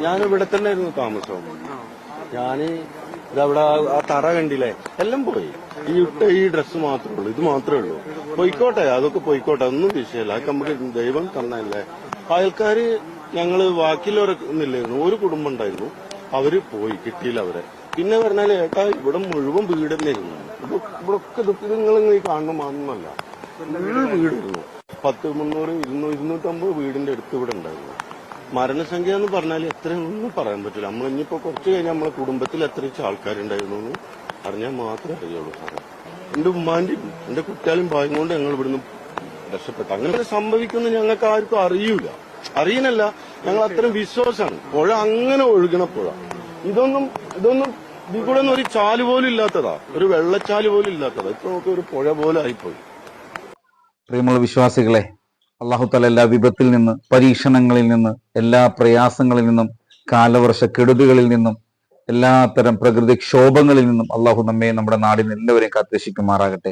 ഞാൻ ഇവിടെ തന്നെ ആയിരുന്നു താമസം ഞാൻ ഇതവിടെ ആ- തറ കണ്ടില്ലേ? എല്ലാം പോയി. ഈ ഇട്ട ഈ ഡ്രസ്സ് മാത്രമേ ഉള്ളൂ. ഇത് മാത്രമേ ഉള്ളൂ. പോയിക്കോട്ടെ അതൊക്കെ പോയിക്കോട്ടെ. ഒന്നും വിഷയമല്ല. അതൊക്കെ നമുക്ക് ദൈവം തന്നല്ലേ അയൽക്കാര് ഞങ്ങൾ ബാക്കിയുള്ളവരൊന്നില്ലായിരുന്നു ഒരു കുടുംബം ഉണ്ടായിരുന്നു. അവർ പോയി. കിട്ടിയില്ല അവരെ. പിന്നെ പറഞ്ഞാൽ ഏട്ടാ ഇവിടെ മുഴുവൻ വീട് ഇവിടൊക്കെ ഇത് ഇവിടെ ഒക്കെ നിങ്ങൾ ഈ കാണുന്ന മാത്രമല്ല വീട് വീടായിരുന്നു. പത്ത് മുന്നൂറ് ഇരുന്നൂറ് ഇരുന്നൂറ്റമ്പത് വീടിന്റെ അടുത്ത് ഇവിടെ ഉണ്ടായിരുന്നു. മരണസംഖ്യ എന്ന് പറഞ്ഞാൽ എത്രയൊന്നും പറയാൻ പറ്റില്ല. നമ്മൾ ഇനിയിപ്പോ കുറച്ച് കഴിഞ്ഞാൽ നമ്മളെ കുടുംബത്തിൽ എത്ര ആൾക്കാരുണ്ടായിരുന്നു എന്ന് അറിഞ്ഞാൽ മാത്രമേ അറിയുള്ളൂ സാറേ. എന്റെ ഉമ്മാന്റെയും എന്റെ കുട്ടികളും ഭാഗ്യം കൊണ്ട് ഞങ്ങൾ ഇവിടുന്ന് രക്ഷപ്പെട്ടു. അങ്ങനെ സംഭവിക്കുന്ന ഞങ്ങൾക്ക് ആർക്കും അറിയൂല. അറിയണല്ല ഞങ്ങൾ അത്രയും വിശ്വാസമാണ്. പുഴ അങ്ങനെ ഒഴുകണ പുഴ. ഇതൊന്നും ഇതൊന്നും കൂടെ ഒരു ചാൽ പോലും ഇല്ലാത്തതാ. ഒരു വെള്ളച്ചാൽ പോലും ഇല്ലാത്തതാ. ഇപ്പൊ നമുക്ക് ഒരു പുഴ പോലെ ആയിപ്പോയി. പ്രിയമുള്ള വിശ്വാസികളെ അള്ളാഹുത്തല എല്ലാ വിപത്തിൽ നിന്ന് പരീക്ഷണങ്ങളിൽ നിന്ന് എല്ലാ പ്രയാസങ്ങളിൽ നിന്നും കാലവർഷ കെടുതികളിൽ നിന്നും എല്ലാത്തരം പ്രകൃതിക്ഷോഭങ്ങളിൽ നിന്നും അള്ളാഹു നമ്മെ നമ്മുടെ നാടിന് എല്ലാവരെയും കാത്തുരക്ഷിക്കുമാറാകട്ടെ.